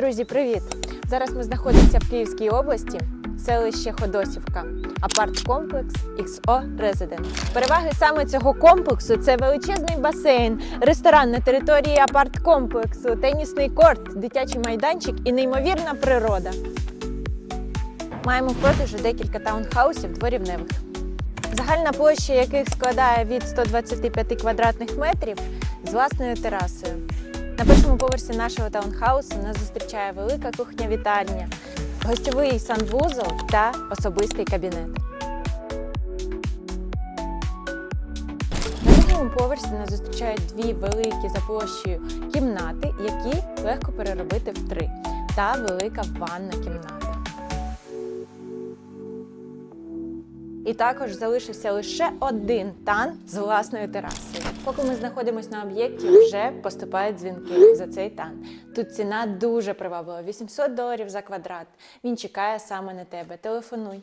Друзі, привіт! Зараз ми знаходимося в Київській області, селище Ходосівка, апарт-комплекс XO Residence. Переваги саме цього комплексу це величезний басейн, ресторан на території апарт-комплексу, тенісний корт, дитячий майданчик і неймовірна природа. Маємо в продажу декілька таунхаусів дворівневих, загальна площа яких складає від 125 квадратних метрів з власною терасою. На першому поверсі нашого таунхаусу нас зустрічає велика кухня-вітальня, гостьовий санвузол та особистий кабінет. На другому поверсі нас зустрічають дві великі за площею кімнати, які легко переробити в три, та велика ванна кімната. І також залишився лише один тан з власною терасою. Поки ми знаходимося на об'єкті, вже поступають дзвінки за цей тан. Тут ціна дуже приваблива 800 доларів за квадрат. Він чекає саме на тебе. Телефонуй.